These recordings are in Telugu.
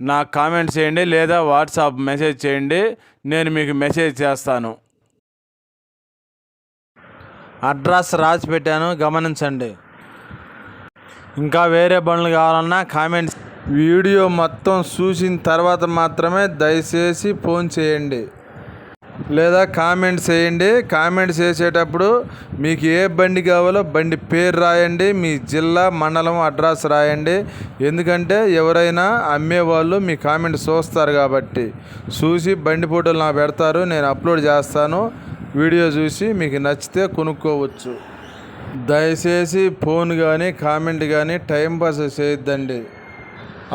నాకు కామెంట్ చేయండి లేదా వాట్సాప్ మెసేజ్ చేయండి నేను మీకు మెసేజ్ చేస్తాను. అడ్రస్ రాసి పెట్టాను గమనించండి. ఇంకా వేరే బండ్లు కావాలన్నా కామెంట్స్. వీడియో మొత్తం చూసిన తర్వాత మాత్రమే దయచేసి ఫోన్ చేయండి. లేదా కామెంట్ చేయండి. కామెంట్ చేసేటప్పుడు మీకు ఏ బండి కావాలో బండి పేరు రాయండి. మీ జిల్లా మండలం అడ్రస్ రాయండి. ఎందుకంటే ఎవరైనా అమ్మేవాళ్ళు మీ కామెంట్ చూస్తారు కాబట్టి. చూసి బండి ఫోటోలు నాకు పెడతారు. నేను అప్లోడ్ చేస్తాను. వీడియో చూసి మీకు నచ్చితే కొనుక్కోవచ్చు. దయచేసి ఫోన్ కానీ కామెంట్ కానీ టైం పాస్ చేయొద్దండి.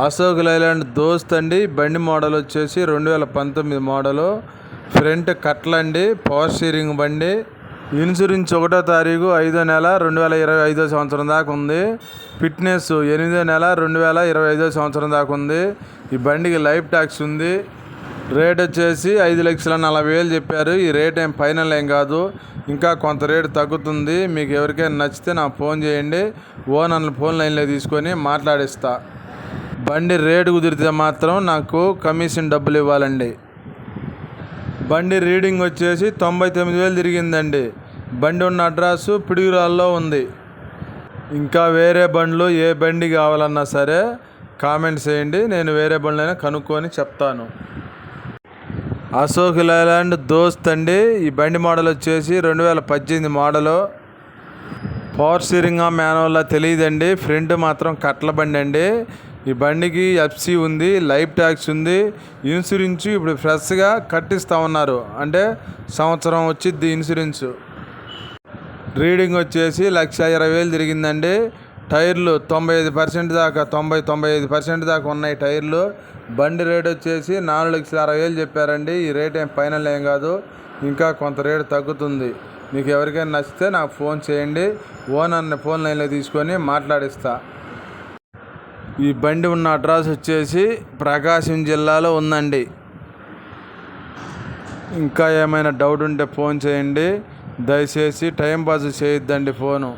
అశోక్ లైలాండ్ దోస్త్ అండి. బండి మోడల్ వచ్చేసి రెండు వేల పంతొమ్మిది మోడలు. ఫ్రంట్ కట్లండి పవర్ స్టీరింగ్ బండి. ఇన్సూరెన్స్ ఒకటో తారీఖు ఐదో నెల రెండు వేల ఇరవై ఐదో సంవత్సరం దాకా ఉంది. ఫిట్నెస్ ఎనిమిదో నెల రెండు వేల ఇరవై ఐదో సంవత్సరం దాకా ఉంది. ఈ బండికి లైఫ్ ట్యాక్స్ ఉంది. రేట్ వచ్చేసి ఐదు లక్షల నలభై వేలు చెప్పారు. ఈ రేట్ ఏం ఫైనల్ ఏం కాదు. ఇంకా కొంత రేటు తగ్గుతుంది. మీకు ఎవరికైనా నచ్చితే నాకు ఫోన్ చేయండి. ఓనర్ ఫోన్ లైన్లో తీసుకొని మాట్లాడిస్తా. బండి రేటు కుదిరితే మాత్రం నాకు కమిషన్ డబ్బులు ఇవ్వాలండి. బండి రీడింగ్ వచ్చేసి తొంభై తొమ్మిది వేలు తిరిగిందండి. బండి ఉన్న అడ్రస్సు పిడుగురాల్లో ఉంది. ఇంకా వేరే బండ్లు ఏ బండి కావాలన్నా సరే కామెంట్ చేయండి. నేను వేరే బండ్లైనా కనుక్కొని చెప్తాను. అశోక్ లైలాండ్ దోస్త్ అండి. ఈ బండి మోడల్ వచ్చేసి రెండు వేల పద్దెనిమిది మోడలు. పవర్ స్టీరింగ్ మాన్యువల్ తెలియదండి. ఫ్రంట్ మాత్రం కట్ల బండి అండి. ఈ బండికి ఎఫ్సి ఉంది లైఫ్ ట్యాక్స్ ఉంది ఇన్సూరెన్స్ ఇప్పుడు ఫ్రెష్గా కట్టిస్తూ ఉన్నారు. అంటే సంవత్సరం వచ్చింది ఇన్సూరెన్స్. రీడింగ్ వచ్చేసి లక్ష ఇరవై వేలు తిరిగిందండి. టైర్లు తొంభై ఐదు పర్సెంట్ దాకా తొంభై తొంభై ఐదు పర్సెంట్ దాకా ఉన్నాయి టైర్లు. బండి రేట్ వచ్చేసి నాలుగు లక్షల అరవై వేలు చెప్పారండి. ఈ రేట్ ఏం ఫైనల్ ఏం కాదు. ఇంకా కొంత రేటు తగ్గుతుంది. మీకు ఎవరికైనా నచ్చితే నాకు ఫోన్ చేయండి. ఓనర్ని ఫోన్ లైన్లో తీసుకొని మాట్లాడిస్తా. ఈ బండి ఉన్న అడ్రస్ వచ్చేసి ప్రకాశం జిల్లాలో ఉందండి. ఇంకా ఏమైనా డౌట్ ఉంటే ఫోన్ చేయండి. దయచేసి టైం పాస్ చేయొద్దండి ఫోను.